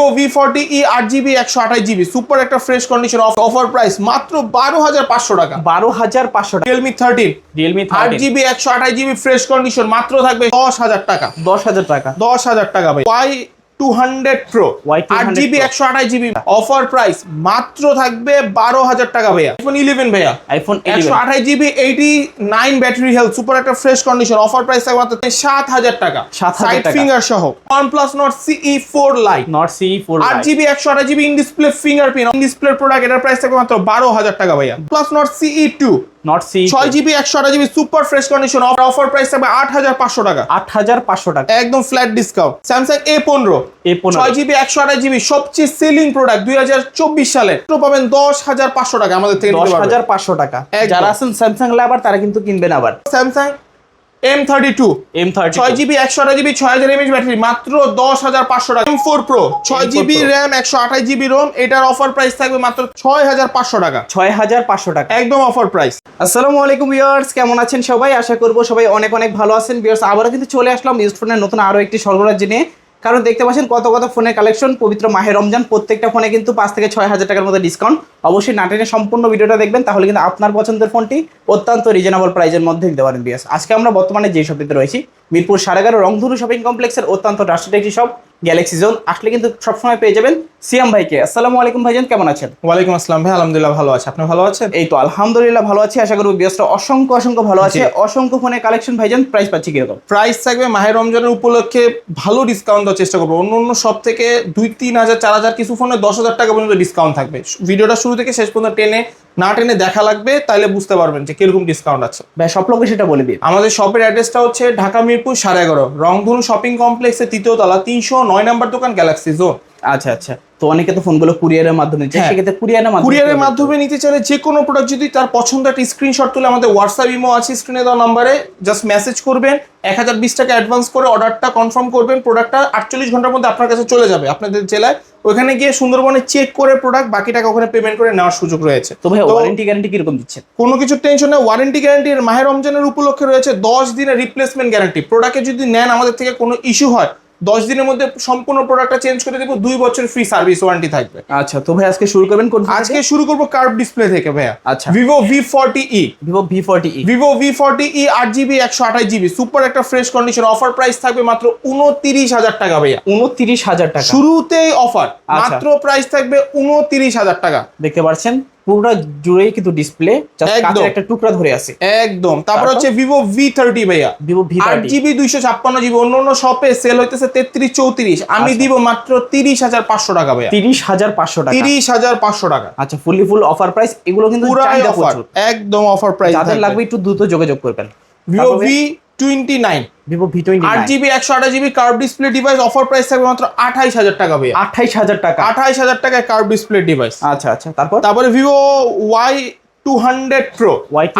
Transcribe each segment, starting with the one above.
Vivo V forty E আট GB একশো আঠাশ জিবি সুপার একটা ফ্রেশ কন্ডিশন অফার প্রাইস মাত্র বারো হাজার পাঁচশো টাকা। বারো হাজার পাঁচশো টাকা রিয়েলমি থার্টিন রিয়েলমি আট জিবি একশো আঠাশ জিবি ফ্রেশ কন্ডিশন মাত্র থাকবে দশ হাজার টাকা। দশ হাজার টাকা। দশ হাজার টাকা ভাই। টু হান্ড্রেড প্রো আট জিবি একশো আঠাশ জিবি অফার প্রাইস মাত্র থাকবে বারো হাজার টাকা ভাইয়া। আইফোন ইলেভেন ভাইয়া। আইফোন একশো আঠাশ GB eighty nine battery health super একটা ফ্রেশ কন্ডিশন অফার প্রাইস থাকবে মাত্র সাত হাজার টাকা। 7,000 সাইড ফিঙ্গার সহ। One plus nord CE four lite nord C four আট জিবি একশো আঠাশ GB in display fingerprint in display product এটার প্রাইস থাকবে মাত্র বারো হাজার টাকা ভাইয়া। Plus nord CE two nord C ছয় জিবি একশো আঠাশ GB super fresh condition offer price থাকবে আট হাজার পাঁচশো টাকা। আট হাজার পাঁচশো টাকা। একদম ফ্ল্যাট ডিসকাউন্ট স্যামসাং এ পনেরো। এ পনেরো। ছয় জিবি একশো আঠাশ জিবি সবচেয়ে সেলিং প্রোডাক্ট দুই হাজার চব্বিশ সালে তো পাবেন দশ হাজার পাঁচশো টাকা আমাদের থেকে দশ হাজার পাঁচশো টাকা। যারা আছেন স্যামসাং লাভার তারা কিন্তু কিনবেন আবার। Samsung M thirty two M thirty ছয় জিবি একশো আঠাশ জিবি ছয় হাজার এমএচ ব্যাটারি মাত্র দশ হাজার পাঁচশো টাকা। এম ফোর প্রো ছয় M4 জিবি Pro। র্যাম একশো আঠাশ জিবি রোম এটার অফার প্রাইস থাকবে মাত্র ছয় হাজার পাঁচশো টাকা। ছয় হাজার পাঁচশো টাকা। একদম অফার প্রাইস আসসালামু আলাইকুম ভিউয়ার্স কেমন আছেন সবাই? আশা করব সবাই অনেক অনেক ভালো আছেন। ভিউয়ার্স আবারও কিন্তু চলে আসলাম ইউজফোনের নতুন আরও একটি সরবরাহ নিয়ে। কারণ দেখতে পাচ্ছেন কত কত ফোনের কালেকশন পবিত্র মাহে রমজান, প্রত্যেকটা ফোনে কিন্তু পাঁচ থেকে ছয় হাজার টাকার মতো ডিসকাউন্ট অবশ্যই নাটেনের সম্পূর্ণ ভিডিওটা দেখবেন, তাহলে কিন্তু আপনার পছন্দের ফোনটি অত্যন্ত রিজনেবল প্রাইজের মধ্যে দিতে পারেন বিএস আজকে আমরা বর্তমানে যে শপটিতে রয়েছি মিরপুর সাড়ে এগারো রংধনু শপিং কমপ্লেক্সের অত্যন্ত রাষ্ট্রীয় একটি শপ গ্যালাক্সি জোন আসলে কিন্তু সবসময় পেয়ে যাবেন সিয়াম ভাইকে। আসসালামু আলাইকুম ভাইজান কেমন আছেন? ওয়ালাইকুম আসসালাম ভাই আলহামদুলিল্লাহ ভালো আছে। আপনি ভালো আছেন? এই তো আলহামদুলিল্লাহ ভালো আছি। আশা করব ব্যস্ত অসংখ্য অসংখ্য ভালো আছে। অসংখ্য ফোনে কালেকশন ভাইজান প্রাইস পাচ্ছি কীরকম? প্রাইস থাকবে মাহের রমজানের উপলক্ষে ভালো ডিসকাউন্ট দেওয়ার চেষ্টা করব। অন্য অন্য সব থেকে দুই তিন হাজার চার হাজার কিছু ফোনে দশ হাজার টাকা পর্যন্ত ডিসকাউন্ট থাকবে। ভিডিওটা শুরু থেকে শেষ পর্যন্ত টেনে না টেনে দেখা লাগবে তাহলে বুঝতে পারবেন যে কীরকম ডিসকাউন্ট আছে। ভাই সব লোকে সেটা বলে দিন। আমাদের শপের অ্যাড্রেসটা হচ্ছে ঢাকা মিরপুর সাড়ে এগারো। রংধনু শপিং কমপ্লেক্সের তৃতীয় তলা তিনশো নয় নম্বর দোকান গ্যালাক্সি জোন আচ্ছা আচ্ছা। তো অনেকে তো ফোনগুলো কুরিয়ারের মাধ্যমে নিচ্ছে হ্যাঁ। সেক্ষেত্রে কুরিয়ারের মাধ্যমে কুরিয়ারের মাধ্যমে নিতে চাইলে যে কোনো প্রোডাক্ট যদি তার পছন্দ একটা স্ক্রিনশট তুলে আমাদের হোয়াটসঅ্যাপ ইমো আছে স্ক্রিনে দেওয়া নাম্বারে জাস্ট মেসেজ করবেন এক হাজার বিশ টাকা অ্যাডভান্স করে অর্ডারটা কনফার্ম করবেন প্রোডাক্টটা আটচল্লিশ ঘণ্টার মধ্যে আপনার কাছে চলে যাবে আপনাদের জেলায়। ওখানে গিয়ে সুন্দরবনে চেক করে প্রোডাক্ট বাকি টাকা ওখানে পেমেন্ট করে নেওয়ার সুযোগ রয়েছে। তো ভাই ওয়ারেন্টি গ্যারান্টি কীরকম দিচ্ছেন? কোনো কিছু টেনশন নেই ওয়ারেন্টি গ্যারান্টি মাহের রমজানের উপলক্ষে রয়েছে দশ দিনের রিপ্লেসমেন্ট গ্যারান্টি প্রোডাক্টে যদি নেন আমাদের থেকে কোনো ইস্যু হয় দশ দিনের মধ্যে সম্পূর্ণ প্রোডাক্টটা চেঞ্জ করে দেবো দুই বছর ফ্রি সার্ভিস ওয়ারেন্টি থাকবে। আচ্ছা তো ভাই আজকে শুরু করবেন কোন আজকে শুরু করব কার্ভ ডিসপ্লে থেকে ভাইয়া। আচ্ছা। Vivo V forty E Vivo V forty E Vivo V forty E আট জিবি একশো আঠাশ জিবি সুপার একটা ফ্রেশ কন্ডিশন অফার প্রাইস থাকবে মাত্র উনতিরিশ হাজার টাকা ভাইয়া। উনত্রিশ হাজার টাকা। শুরুতেই অফার আচ্ছা। মাত্র প্রাইস থাকবে উনতিরিশ হাজার টাকা। দেখতে পাচ্ছেন? পুরোটা জুড়েই কিন্তু ডিসপ্লে একদম। কাঁচের একটা টুকরা ধরে আছে। একদম। তারপর? হচ্ছে ভিভো ভি থার্টি ভাইয়া। ভিভো ভি আট জিবি দুইশো ছাপ্পান্ন জিবি অন্য অন্য শপে সেল হইতেছে তেত্রিশ চৌত্রিশ। আমি আচ্ছা। দিব মাত্র তিরিশ হাজার পাঁচশো টাকা ভাইয়া। তিরিশ হাজার পাঁচশো টাকা। তিরিশ হাজার পাঁচশো টাকা। আচ্ছা ফুললি ফুল অফার প্রাইস এগুলো কিন্তু একদম অফার প্রাইস যাদের লাগবে একটু দ্রুত যোগাযোগ করবেন। Vivo V twenty nine Vivo V twenty আট জিবি একশো আঠাশ GB curve display device offer price থাকবে মাত্র আঠাইশ হাজার টাকা ভাই আঠাইশ হাজার টাকা। আঠাইশ হাজার টাকায় কার্ভ ডিসপ্লে ডিভাইস আচ্ছা আচ্ছা তারপর? তারপরে Vivo Y two hundred pro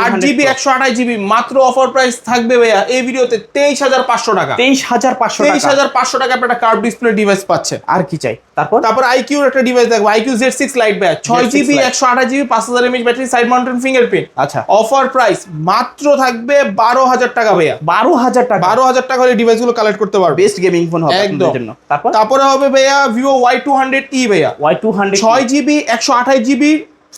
আট জিবি একশো আঠাশ জিবি মাত্র অফার প্রাইস থাকবে ভাইয়া এই ভিডিওতে তেইশ হাজার পাঁচশো টাকা। তেইশ হাজার পাঁচশো তেইশ হাজার পাঁচশো টাকা আপনার একটা কার্ভ ডিসপ্লে ডিভাইস পাচ্ছে। আর কি চাই? তারপর? তারপর আইকিউর একটা ডিভাইস দেখব আইকিউ জেড সিক্স লাইট ব্যাগ ছয় জিবি একশো আঠাশ জিবি পাঁচ হাজার mAh battery side mountain fingerprint আচ্ছা। অফার প্রাইস মাত্র থাকবে বারো হাজার টাকা ভাইয়া। বারো হাজার টাকা। বারো হাজার টাকা হলে ডিভাইসগুলো কালেক্ট করতে পারবে। বেস্ট গেমিং ফোন হবে একদম। তারপর? তারপরে হবে ভাইয়া Vivo Y two hundred E ভাইয়া। ওয়াই টু হান্ড্রেড ছয় জিবি একশো আঠাশ জিবি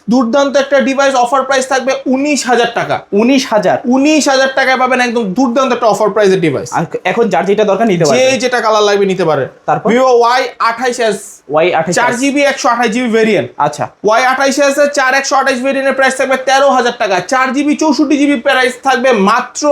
দুর্দান্ত একটা ডিভাইস অফার প্রাইস থাকবে উনিশ হাজার টাকা। উনিশ হাজার? উনিশ হাজার টাকায় পাবেন একদম দুর্দান্ত একটা অফার প্রাইসের ডিভাইস এখন যার যেটা দরকার নিতে যে যেটা কালার লাগবে নিতে পারে। তারপর? ভিভো ওয়াই আঠাইশ এস ওয়াই আঠাশ চার জিবি একশো আঠাশ জিবি ভেরিয়েন্ট আচ্ছা। ওয়াই আঠাইশ এস এর চার একশো আঠাইশ ভেরিয়েন্টের প্রাইস থাকবে তেরো হাজার টাকা। চার জিবি চৌষট্টি জিবি প্রাইস থাকবে মাত্র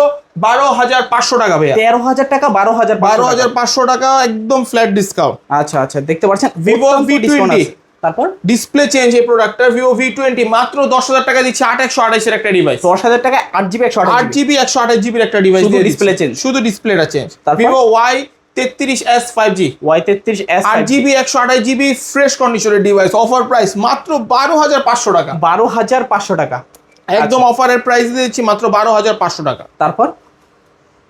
বারো হাজার পাঁচশো টাকা ভাইয়া। তেরো হাজার টাকা বারো হাজার বারো হাজার পাঁচশো টাকা একদম ফ্ল্যাট ডিসকাউন্ট আচ্ছা আচ্ছা দেখতে পাচ্ছেন ভিভো অত্যন্ত V20 discount আছে। তারপর? ডিসপ্লে চেঞ্জ এই প্রোডাক্টটা ভিভো ভি টোয়েন্টি মাত্র দশ হাজার টাকা দিচ্ছে আট একশো আঠাইশের একটা ডিভাইস দশ হাজার টাকা আট জিবি একশো আট জিবি। একশো আঠাশ জিবির একটা ডিভাইস শুধু display change? শুধু ডিসপ্লেটা চেঞ্জ? ভিভো ওয়াই তেত্রিশ এস ফাইভ জি ওয়াই তেত্রিশ এস আট জিবি একশো আঠাশ জিবি ফ্রেশ কন্ডিশনের ডিভাইস অফার প্রাইস মাত্র বারো হাজার পাঁচশো টাকা। বারো হাজার পাঁচশো টাকা। একদম অফারের প্রাইস দিচ্ছি মাত্র বারো হাজার পাঁচশো টাকা। তারপর?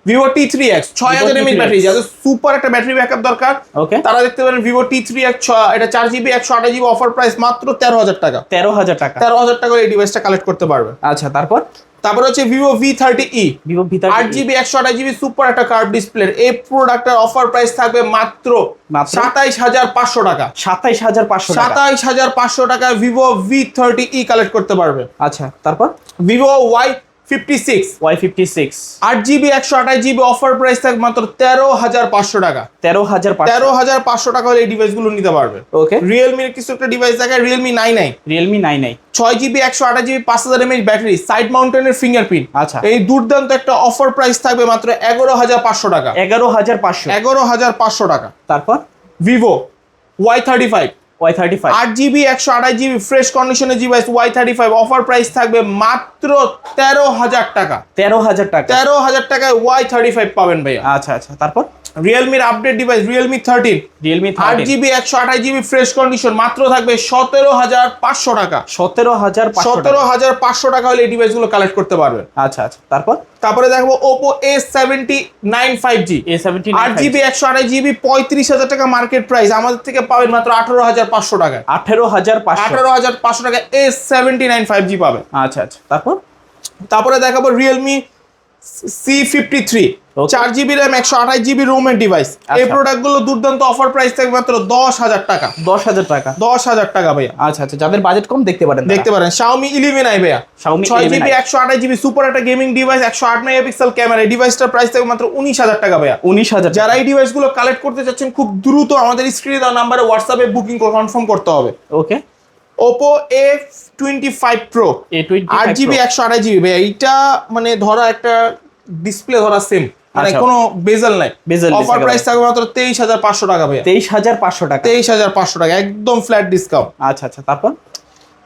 ভিভো টি থ্রি এক্স ছয় হাজার T3X ব্যাটারি যাদের সুপার একটা ব্যাটারি ব্যাকআপ দরকার। ওকে তারা দেখতে পারেন ভিভো টি থ্রি এক্স এটা চার জিবি একশো আঠাশ জিবি অফার প্রাইস মাত্র তেরো হাজার টাকা। তেরো হাজার টাকা। তেরো হাজার টাকা এই ডিভাইসটা কালেক্ট করতে পারবে। আচ্ছা তারপর? তারপরে হচ্ছে Vivo V thirty E Vivo V আট জিবি একশো আঠাশ জিবি সুপার একটা কার্ভ ডিসপ্লে এই প্রোডাক্টের অফার প্রাইস থাকবে মাত্র? সাতাইশ হাজার পাঁচশো টাকা। সাতাইশ হাজার পাঁচশো টাকা। সাতাইশ হাজার পাঁচশো টাকায় Vivo V thirty E collect করতে পারবে। আচ্ছা তারপর? Vivo Y fifty six Y fifty six আট জিবি একশো আঠাশ জিবি অফার প্রাইস থাকবে মাত্র তেরো হাজার পাঁচশো টাকা। তেরো হাজার তেরো হাজার পাঁচশো টাকা হলে এই ডিভাইসগুলো নিতে পারবে। ওকে রিয়েলমির কিছু একটা ডিভাইস দেখায় Realme nine nine Realme nine ছয় জিবি একশো আঠাশ জিবি পাঁচ হাজার এমএইচ ব্যাটারি সাইড মাউন্টেনের ফিঙ্গারপ্রিন্ট আচ্ছা। এই দুর্দান্ত একটা অফার প্রাইস থাকবে মাত্র এগারো হাজার পাঁচশো টাকা। এগারো হাজার পাঁচশো। এগারো হাজার পাঁচশো টাকা। তারপর? Vivo Y thirty five Y thirty five আট জিবি একশো আড়াই জিবি ফ্রেশ কন্ডিশনের device Y thirty five offer price থাকবে মাত্র তেরো হাজার টাকা। তেরো হাজার টাকা। তেরো হাজার টাকায় ওয়াই থার্টি ফাইভ পাবেন ভাইয়া। আচ্ছা আচ্ছা তারপর? রিয়েলমির update device Realme thirteen Realme আট জিবি একশো আঠাশ জিবি ফ্রেশ কন্ডিশন মাত্র থাকবে সতেরো হাজার পাঁচশো টাকা। সতেরো হাজার সতেরো হাজার পাঁচশো টাকা হলে এই ডিভাইসগুলো কালেক্ট করতে পারবেন। আচ্ছা আচ্ছা। তারপর? তারপরে দেখব Oppo A seventy nine five G A seventy আট জিবি একশো আঠাশ জিবি পঁয়ত্রিশ হাজার টাকা মার্কেট প্রাইস আমাদের থেকে পাবেন মাত্র আঠারো হাজার পাঁচশো টাকা আঠেরো হাজার আঠারো হাজার পাঁচশো টাকা A seventy nine five G পাবে আচ্ছা আচ্ছা। তারপর? তারপরে দেখাবো রিয়েলমি সি ফিফটি থ্রি. চার জিবি র্যাম একশো আঠাশ জিবি রোমের ডিভাইস এই আচ্ছা। প্রোডাক্টগুলো দুর্দান্ত অফার প্রাইস থাকবে মাত্র দশ হাজার টাকা। দশ হাজার টাকা। দশ হাজার টাকা ভাইয়া। আচ্ছা আচ্ছা যাদের বাজেট কম দেখতে পারেন দেখতে পারেন শাওমি ইলেভেন আই ভাইয়া। Xiaomi ছয় জিবি একশো আঠাশ জিবি সুপার একটা গেমিং ডিভাইস একশো আট মেগাপিক্সেল ক্যামেরা ডিভাইসটার প্রাইস থাকবে মাত্র উনিশ হাজার টাকা ভাইয়া। উনিশ হাজার যারা এই ডিভাইসগুলো কালেক্ট করতে চাচ্ছেন খুব দ্রুত আমাদের স্ক্রিনে দেওয়া নাম্বারে হোয়াটসঅ্যাপে বুকিং কনফার্ম করতে হবে। Okay Oppo A twenty five pro আট জিবি একশো আঠাশ জিবি ভাইয়া এইটা মানে ধরা একটা ডিসপ্লে ধরা সেম মানে আচ্ছা। কোনো বেজেল নাই। অফার প্রাইস থাকবে মাত্র তেইশ হাজার পাঁচশো টাকা ভাইয়া। তেইশ হাজার পাঁচশো টাকা। তেইশ হাজার পাঁচশো টাকা একদম ফ্ল্যাট ডিসকাউন্ট আচ্ছা আচ্ছা তারপর?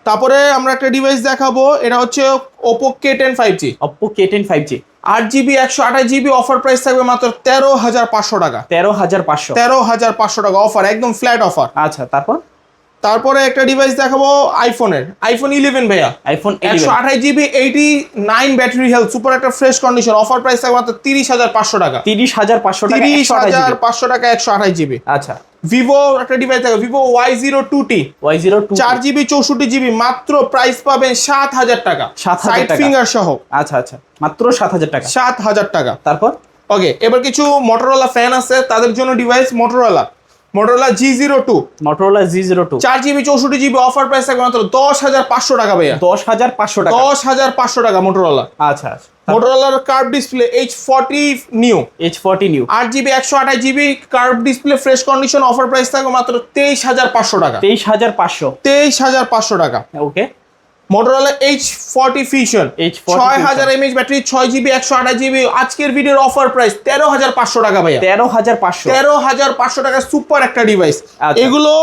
তারপরে আমরা একটা ডিভাইস দেখাবো এটা হচ্ছে Oppo K ten five G Oppo K ten five G আট জিবি একশো আঠাশ জিবি অফার প্রাইস থাকবে মাত্র তেরো হাজার পাঁচশো টাকা। তেরো হাজার পাঁচশো। তেরো হাজার পাঁচশো টাকা অফার একদম ফ্ল্যাট অফার আচ্ছা তারপর? তারপরে একটা ডিভাইস দেখাবো আইফোনের আইফোন ইলেভেন ভাইয়া। আইফোন একশো আঠাশ GB eighty nine battery health super একটা ফ্রেশ কন্ডিশন অফার প্রাইস থাকবে মাত্র তিরিশ হাজার পাঁচশো টাকা। তিরিশ হাজার পাঁচশো তিরিশ হাজার পাঁচশো টাকা একশো আঠাশ জিবি আচ্ছা। ভিভো একটা ডিভাইস দেখো Vivo Y zero two T Y zero two চার জিবি চৌষট্টি জিবি মাত্র প্রাইস পাবেন সাত হাজার টাকা। 7,000 সাইড টাকা। ফিঙ্গার সহ। আচ্ছা আচ্ছা। মাত্র সাত হাজার টাকা। সাত হাজার টাকা। তারপর? ওকে এবার কিছু মোটরোলা ফ্যান আছে তাদের জন্য device Motorola Motorola G zero two Motorola G zero two চার জিবি চৌষট্টি জিবি অফার প্রাইস থাকবে মাত্র দশ হাজার পাঁচশো টাকা ভাইয়া। দশ হাজার পাঁচশো টাকা। দশ হাজার পাঁচশো টাকা মোটরোলা আচ্ছা মোটরোলার curve display H forty new H forty new আট জিবি একশো আঠাশ GB curve display fresh condition offer price থাকবে মাত্র তেইশ হাজার পাঁচশো টাকা। তেইশ হাজার পাঁচশো। তেইশ হাজার পাঁচশো টাকা। Okay Motorola H forty fusion H40 ছয় হাজার এমএচ ব্যাটারি ছয় জিবি একশো আঠাশ জিবি আজকের ভিডিওর অফার প্রাইস তেরো হাজার পাঁচশো টাকা ভাইয়া। তেরো হাজার পাঁচশো। তেরো হাজার পাঁচশো টাকা সুপার একটা ডিভাইস আচ্ছা। এগুলো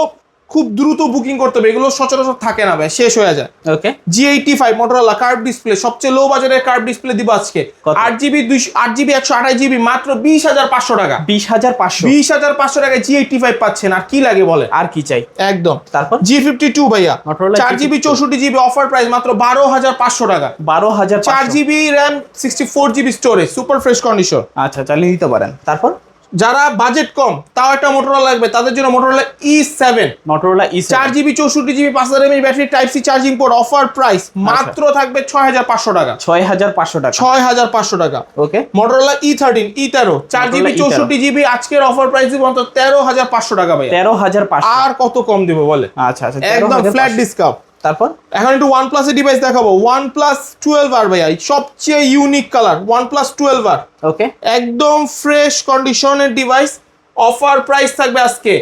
খুব দ্রুত বুকিং করতে হবে। এগুলো সচরাচর থাকে না ভাই শেষ হয়ে যায়। Okay G eighty five Motorola curve display সবচেয়ে লো বাজারের কার্ভ ডিসপ্লে দিব আজকে। আট জিবি দুইশো আট জিবি একশো আঠাশ জিবি মাত্র বিশ হাজার পাঁচশো টাকা। বিশ হাজার পাঁচশো? বিশ হাজার পাঁচশো টাকা জি এইটি ফাইভ পাচ্ছেন আর কি লাগে বলে আর কি চাই? একদম। তারপর? জি ফিফটি টু ভাইয়া চার জিবি G52 চৌষট্টি জিবি অফার প্রাইস মাত্র বারো হাজার পাঁচশো টাকা। বারো হাজার চার GB RAM sixty four GB storage super fresh condition আচ্ছা চালিয়ে নিতে পারেন। তারপর? যারা বাজেট কম তাও একটা মোটরোলা লাগবে। তাদের জন্য Motorola E seven Motorola E চার জিবি চৌষট্টি জিবি পাঁচ হাজার mAh battery type C charging port offer price মাত্র থাকবে ছয় হাজার পাঁচশো টাকা। ছয় হাজার পাঁচশো টাকা। ছয় হাজার পাঁচশো টাকা। ওকে মোটরোলা ই থার্টিন ই তেরো চার জিবি চৌষট্টি জিবি আজকের অফার প্রাইস দিব মাত্র তেরো হাজার পাঁচশো টাকা ভাই তেরো হাজার আর কত কম দিব বলে? আচ্ছা আচ্ছা একদম ফ্ল্যাট ডিসকাউন্ট তারপর? এখন একটু ওয়ান প্লাসের ডিভাইস দেখাবো। ওয়ান প্লাস টুয়েলভ আর ভাইয়া সবচেয়ে unique colour one plus twelve R okay একদম ফ্রেশ কন্ডিশনের ডিভাইস অফার প্রাইস থাকবে আজকে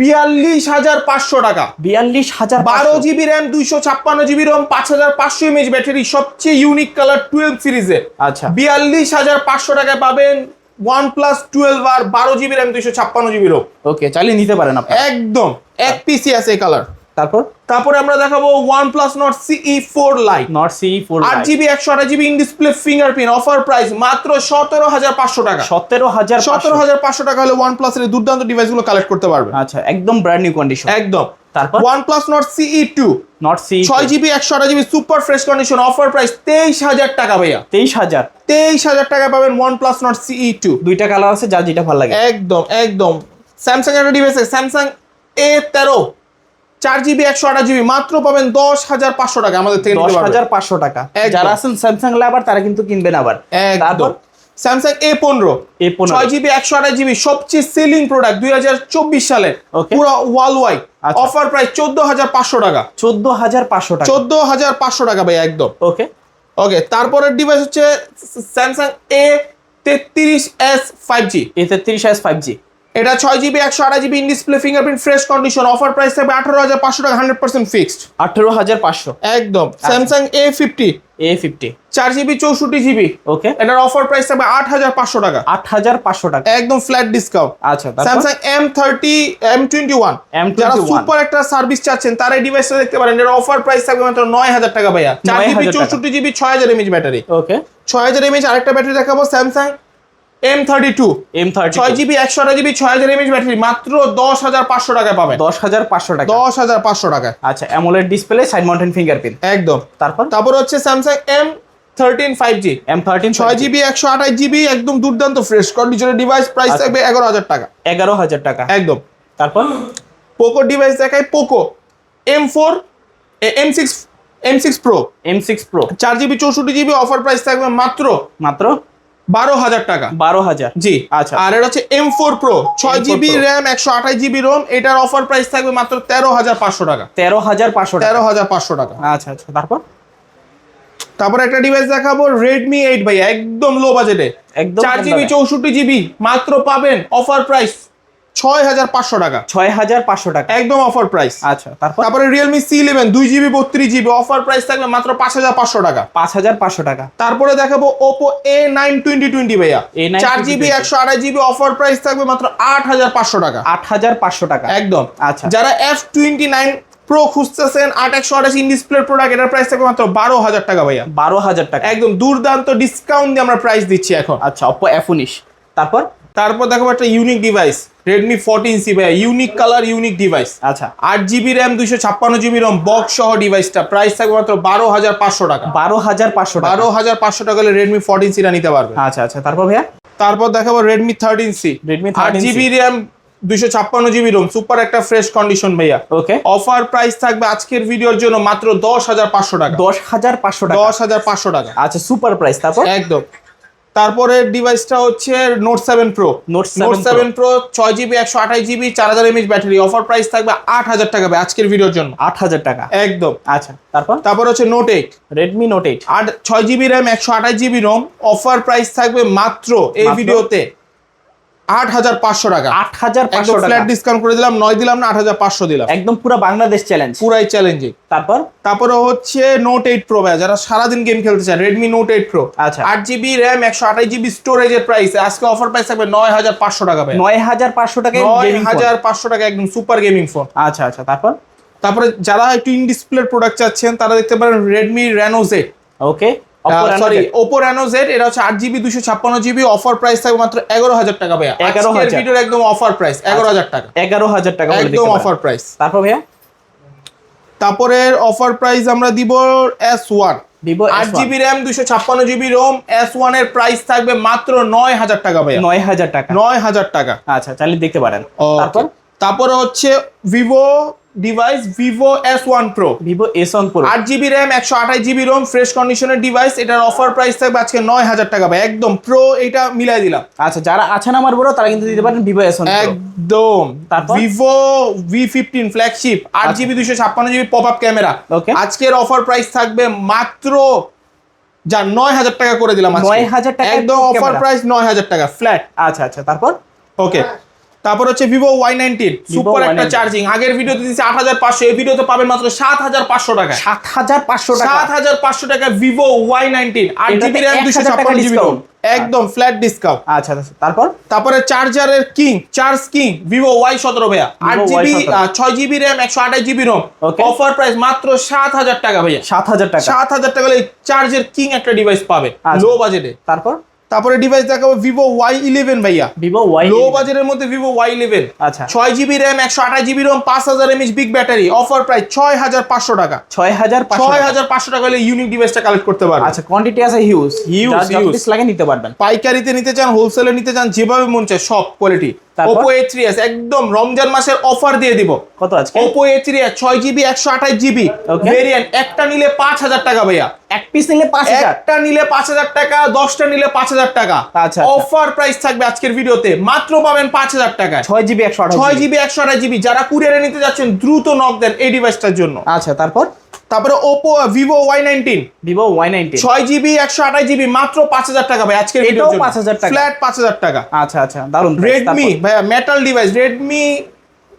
বিয়াল্লিশ হাজার পাঁচশো টাকা। বিয়াল্লিশ হাজার বারো জিবি র্যাম দুইশো ছাপ্পান্ন জিবি রম পাঁচ হাজার পাঁচশো এমএইচ ব্যাটারি সবচেয়ে ইউনিক কালার টুয়েলভ সিরিজে আচ্ছা। বিয়াল্লিশ হাজার পাঁচশো টাকায় পাবেন ওয়ান প্লাস টুয়েলভ আর বারো জিবি র্যাম দুইশো ছাপ্পান্ন জিবি রোম ওকে চালিয়ে নিতে পারেন আপনি একদম এক পিসি আছে এই কালার তারপর? তারপরে আমরা দেখাবো CE four lite nord C four আট জিবি একশো আঠাশ GB in display fingerprint offer price মাত্র সতেরো হাজার পাঁচশো টাকা। সতেরো হাজার সতেরো হাজার পাঁচশো টাকা হলে প্লাস এর দুর্দান্ত ডিভাইসগুলো কালেক্ট করতে পারবে। আচ্ছা একদম ব্র্যান্ড নিউ কন্ডিশন একদম। তারপর? টু নট সি ছয় জিবি একশো আঠাশ GB super fresh condition offer price তেইশ হাজার টাকা ভাইয়া। তেইশ হাজার। তেইশ হাজার টাকা পাবেন one plus nord CE two দুইটা কালার আছে যা যেটা ভালো লাগে। একদম একদম। স্যামসাং একটা ডিভাইস স্যামসাং এ তেরো চার জিবি একশো আঠাশ জিবি মাত্র পাবেন দশ হাজার পাঁচশো টাকা আমাদের থেকে দশ হাজার পাঁচশো টাকা। যারা আছেন স্যামসাং লাভার তারা কিন্তু কিনবেন আবার। একদম। স্যামসাং এ পনেরো A15 ছয় জিবি একশো আঠাশ জিবি সবচেয়ে সেলিং প্রোডাক্ট দুই হাজার চব্বিশ সালের। পুরো ওয়ার্ল্ড ওয়াইড। অফার প্রাইস চোদ্দ হাজার পাঁচশো টাকা। চোদ্দ হাজার পাঁচশো টাকা। চোদ্দ হাজার পাঁচশো টাকা ভাই একদম। ওকে ওকে তারপরের ডিভাইস হচ্ছে স্যামসাং এ তেত্রিশ এস ফাইভ জি এ তেত্রিশ এস ফাইভ জি এটা ছয় জিবি একশো আঠাশ GB display fingerprint fresh condition offer price থাকবে আঠারো হাজার পাঁচশো টাকা হান্ড্রেড পার্সেন্ট ফিক্সড আঠারো হাজার পাঁচশো। একদম। Samsung A fifty A fifty চার জিবি চৌষট্টি জিবি ওকে এটার অফার প্রাইস থাকবে আট হাজার পাঁচশো টাকা। আট হাজার পাঁচশো টাকা। একদম ফ্ল্যাট ডিসকাউন্ট আচ্ছা Samsung M thirty M twenty one M21 যারা সুপার একটা সার্ভিস চাচ্ছেন তারা এই ডিভাইসটা দেখতে পারেন। এর অফার প্রাইস থাকবে মাত্র নয় হাজার টাকা ভাইয়া। চার জিবি চৌষট্টি জিবি ছয় হাজার এমএচ ব্যাটারি ওকে ছয় হাজার এমএচ আরেকটা ব্যাটারি দেখাবো Samsung M thirty two M thirty ছয় জিবি একশো আঠাশ জিবি ছয় হাজার এমএচ ব্যাটারি মাত্র দশ হাজার পাঁচশো টাকায় পাবেন। দশ হাজার পাঁচশো টাকা দশ হাজার পাঁচশো টাকায়। আচ্ছা AMOLED display side mountain fingerprint একদম। তারপর? তারপর হচ্ছে Samsung M thirteen five G M thirteen ছয় জিবি একশো আঠাশ জিবি একদম দুর্দান্ত ফ্রেশ কন্ডিশনের ডিভাইস প্রাইস। থাকবে এগারো হাজার টাকা। এগারো হাজার টাকা। একদম। তারপর? পোকো ডিভাইস দেখায় Poco M four M six M six pro M six pro চার জিবি চৌষট্টি জিবি অফার প্রাইস থাকবে মাত্র। মাত্র? বারো হাজার টাকা। বারো হাজার। জি। আচ্ছা। আর এটা হচ্ছে এম ফোর প্রো ছয় জিবি র্যাম একশো আঠাশ জিবি রোম এটার অফার প্রাইস থাকবে মাত্র তেরো হাজার পাঁচশো টাকা। তেরো হাজার পাঁচশো তেরো হাজার পাঁচশো টাকা। আচ্ছা আচ্ছা। তারপর? তারপর একটা ডিভাইস দেখাবো রেডমি এইট ভাই একদম লো বাজেটে একদম চার জিবি চৌষট্টি জিবি মাত্র পাবেন অফার প্রাইস ছয় হাজার পাঁচশো টাকা। ছয় হাজার পাঁচশো টাকা। একদম অফার প্রাইস আচ্ছা তারপর? তারপরে রিয়েলমি সি ইলেভেন দুই জিবি বত্রিশ জিবি অফার প্রাইস থাকবে মাত্র পাঁচ হাজার পাঁচশো টাকা। পাঁচ হাজার পাঁচশো টাকা। তারপরে দেখাবো Oppo A nine twenty twenty ভাইয়া। চার জিবি একশো আড়াই জিবি অফার প্রাইস থাকবে মাত্র আট হাজার পাঁচশো টাকা। আট হাজার পাঁচশো টাকা। একদম। আচ্ছা। যারা এফ টোয়েন্টি নাইন প্রো খুঁজতেছেন আট একশো আঠাশ ইন ডিসপ্লে প্রোডাক্ট এটার প্রাইস থাকবে মাত্র বারো হাজার টাকা ভাইয়া। বারো হাজার টাকা। একদম দুর্দান্ত ডিসকাউন্ট দিয়ে আমরা প্রাইস দিচ্ছি এখন। আচ্ছা অপো এফ উনিশ তারপর? তারপর দেখো একটা unique device Redmi fourteen C ভাইয়া ইউনিক কালার ইউনিক ডিভাইস আচ্ছা। আট জিবি র্যাম দুইশো ছাপ্পান্ন জিবি রম বক্স সহ ডিভাইসটা প্রাইস থাকবে মাত্র বারো হাজার পাঁচশো টাকা। বারো হাজার পাঁচশো টাকা। বারো হাজার পাঁচশো টাকা হলে রেডমি ফোরটিন সিটা নিতে পারবে। আচ্ছা আচ্ছা। তারপর ভাইয়া? তারপর দেখাবো রেডমি থার্টিন সি রেডমি আট জিবি র্যাম দুইশো ছাপ্পান্ন জিবি রোম সুপার একটা ফ্রেশ কন্ডিশন ভাইয়া। ওকে অফার প্রাইস থাকবে আজকের ভিডিওর জন্য মাত্র দশ হাজার পাঁচশো টাকা। দশ হাজার পাঁচশো টাকা। দশ হাজার পাঁচশো টাকা। আচ্ছা সুপার প্রাইস তারপর? একদম। তারপরে ডিভাইসটা হচ্ছে note seven pro note note seven pro ছয় জিবি একশো আঠাশ জিবি চার হাজার এমএচ ব্যাটারি অফার প্রাইস থাকবে আট হাজার টাকা আজকের ভিডিওর জন্য। আট হাজার টাকা। একদম। আচ্ছা তারপর? তারপর হচ্ছে note eight Redmi note eight আট ছয় জিবি র্যাম একশো আঠাশ জিবি রোম অফার প্রাইস থাকবে মাত্র এই ভিডিওতে আট হাজার পাঁচশো টাকা। আট হাজার পাঁচশো ফ্ল্যাট ডিসকাউন্ট করে দিলাম নয় দিলাম না আট হাজার পাঁচশো দিলাম। একদম পুরো বাংলাদেশ চ্যালেঞ্জ পুরাই চ্যালেঞ্জিং তারপর? তারপরে হচ্ছে নোট এইট প্রো ভাই যারা সারাদিন গেম খেলতে চান রেডমি নোট এইট প্রো আচ্ছা। আট জিবি র্যাম একশো আঠাশ জিবি স্টোরেজের প্রাইস আজকে অফার প্রাইস থাকবে নয় হাজার পাঁচশো টাকা ভাই নয় হাজার পাঁচশো টাকায় নয় হাজার পাঁচশো টাকা একদম সুপার গেমিং ফোন আচ্ছা আচ্ছা তারপর? তারপরে যারা একটু ইন ডিসপ্লে প্রোডাক্ট চাচ্ছেন তারা দেখতে পারেন Redmi Reno Z okay sorry Oppo Reno Z এটা হচ্ছে আট জিবি দুশো ছাপ্পান্ন জিবি অফার প্রাইস থাকবে মাত্র এগারো হাজার টাকা ভাইয়া। 11,000 আজকের ভিডিওর একদম অফার প্রাইস এগারো হাজার টাকা। এগারো হাজার টাকা একদম অফার প্রাইস তারপর ভাইয়া? তারপরে অফার প্রাইস আমরা দিব এস ওয়ান ভিভো আট জিবি র্যাম দুশো ছাপ্পান্ন জিবি রোম এস ওয়ানের প্রাইস থাকবে মাত্র নয় হাজার টাকা ভাইয়া। নয় হাজার টাকা। নয় হাজার টাকা। আচ্ছা চালিয়ে দেখতে পারেন। তারপর? তারপরে হচ্ছে Vivo device Vivo S one pro Vivo S one pro আট জিবি র্যাম একশো আঠাশ জিবি রোম ফ্রেশ কন্ডিশনের ডিভাইস এটার অফার প্রাইস থাকবে আজকে নয় হাজার টাকা ভাই একদম প্রো এটা মিলাই দিলাম। আচ্ছা যারা আছেন আমার বড় তারা কিন্তু দিতে পারেন ভিভো এস ওয়ান একদম। তারপর? ভিভো ভি ফিফটিন ফ্ল্যাগশিপ আট আচ্ছা। জিবি দুশো ছাপ্পান্ন GB pop up camera okay আজকের অফার প্রাইস থাকবে মাত্র যা নয় হাজার টাকা করে দিলাম আজকে। 9,000 টাকা একদম অফার প্রাইস নয় হাজার টাকা ফ্ল্যাট আচ্ছা আচ্ছা তারপর? ওকে তারপর হচ্ছে ভিভো ওয়াই নাইনটিন সুপার একটা চার্জিং আগের ভিডিওতে দিচ্ছি আট হাজার পাঁচশো এই ভিডিওতে পাবেন মাত্র সাত হাজার পাঁচশো টাকা। সাত হাজার পাঁচশো টাকা? সাত হাজার পাঁচশো টাকা ভিভো ওয়াই নাইনটিন আট জিবি র্যাম দুশো ছাপ্পান্ন জিবি। একদম ফ্ল্যাট ডিসকাউন্ট আচ্ছা আচ্ছা তারপর? তারপরে চার্জারের king charge king Vivo Y সতেরো ভাইয়া। আট জিবি ছয় জিবি র্যাম একশো আঠাশ জিবি রোম। অফার প্রাইস মাত্র সাত হাজার টাকা ভাইয়া। সাত হাজার টাকা। সাত হাজার টাকা চার্জের কিং একটা ডিভাইস পাবে। আচ্ছা। লো বাজেটে তারপর? তারপরে ডিভাইস দেখাবো ভিভো ওয়াই ইলেভেন ভাইয়া। ভিভো ওয়াই লো বাজারের মধ্যে ভিভো ওয়াই ইলেভেন আচ্ছা। ছয় জিবি র্যাম একশো আঠাশ জিবি রোম পাঁচ হাজার এমএচ বিগ ব্যাটারি অফার প্রায় ছয় হাজার পাঁচশো টাকা। ছয় হাজার পাঁচশো ছয় টাকা। হাজার পাঁচশো টাকা হলে ইউনিক ডিভাইসটা কালেক্ট করতে পারবেন আচ্ছা কোয়ান্টিটি আছে হিউজ হিউজ হিউজ লাগে নিতে পারবেন। পাইকারিতে নিতে চান হোলসেলে নিতে চান যেভাবে মন চায় সব কোয়ালিটি থ্রি এস একদম রমজান মাসের অফার দিয়ে দিব। কত আজকে? জিবি একশো আঠাশ জিবি ভেরিয়েন্ট একটা নিলে পাঁচ হাজার টাকা ভাইয়া। এক পিস নিলে পাঁচ হাজার? একটা নিলে পাঁচ হাজার টাকা দশটা নিলে পাঁচ হাজার টাকা। আচ্ছা, আচ্ছা। অফার প্রাইস থাকবে আজকের ভিডিওতে। মাত্র পাবেন পাঁচ হাজার টাকায়। ছয় জিবি একশো আঠাশ ছয় জিবি একশো আঠাশ জিবি যারা কুরিয়ারে নিতে যাচ্ছেন দ্রুত নক দেন এই ডিভাইসটার জন্য। আচ্ছা তারপর? তারপরে Oppo Vivo Y nineteen Vivo Y nineteen ছয় জিবি একশো আঠাশ জিবি মাত্র পাঁচ হাজার টাকা ভাই আজকে এটাও পাঁচ হাজার টাকা? ফ্ল্যাট পাঁচ হাজার টাকা। আচ্ছা আচ্ছা দারুণ রেডমি ভাইয়া metal device Redmi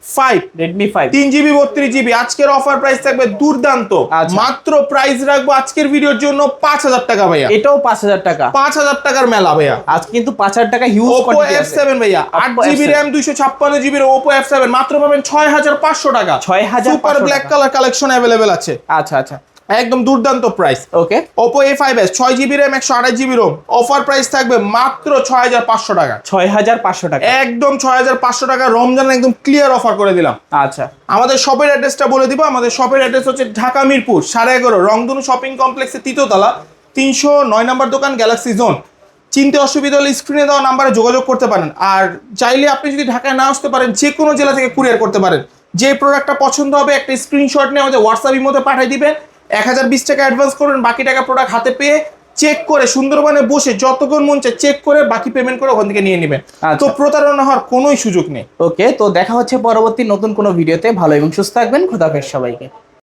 five Redmi five তিন জিবি বত্রিশ জিবি আজকের অফার প্রাইস থাকবে দুর্দান্ত। আচ্ছা। মাত্র প্রাইস রাখব আজকের ভিডিওর জন্য পাঁচ হাজার টাকা ভাইয়া। এটাও পাঁচ হাজার টাকা। পাঁচ হাজার টাকার মেলা ভাইয়া। আজ কিন্তু পাঁচ হাজার টাকা হিউজ ওপো এফ সেভেন ভাইয়া। আট Oppo জিবি F7 র্যাম দুইশো ছাপ্পান্ন জিবি ওপো এফ সেভেন মাত্র পাবেন ছয় হাজার পাঁচশো টাকা। 6,500 super black colour collection available আছে। আচ্ছা আচ্ছা। একদম দুর্দান্ত price okay Oppo A five S ছয় জিবি র্যাম একশো আঠাশ জিবি রোম অফার প্রাইস থাকবে মাত্র ছয় হাজার পাঁচশো টাকা। ছয় হাজার পাঁচশো টাকা। একদম ছয় হাজার পাঁচশো টাকা রমজান একদম ক্লিয়ার অফার করে দিলাম। আচ্ছা। আমাদের শপের অ্যাড্রেসটা বলে দিব আমাদের শপের অ্যাড্রেস হচ্ছে ঢাকা মিরপুর সাড়ে এগারো রংধনু শপিং কমপ্লেক্সের তৃতীয়তলা তিনশো নয় নম্বর দোকান গ্যালাক্সি জোন চিনতে অসুবিধা হলে স্ক্রিনে দেওয়া নাম্বারে যোগাযোগ করতে পারেন। আর চাইলে আপনি যদি ঢাকায় না আসতে পারেন যে কোনো জেলা থেকে কুরিয়ার করতে পারেন। যে প্রোডাক্টটা পছন্দ হবে একটা স্ক্রিনশট নিয়ে আমাদের হোয়াটসঅ্যাপের মধ্যে পাঠিয়ে দিবেন। এক হাজার বিশ টাকা অ্যাডভান্স করবেন বাকি টাকা প্রোডাক্ট হাতে পেয়ে চেক করে সুন্দরবনে বসে যতক্ষণ মন চায় চেক করে বাকি পেমেন্ট করে ওখান থেকে নিয়ে নেবেন। আচ্ছা। তো প্রতারণা হওয়ার কোনোই সুযোগ নেই। ওকে তো দেখা হচ্ছে পরবর্তী নতুন কোনো ভিডিওতে ভালো এবং সুস্থ থাকবেন খোদাফের সবাইকে।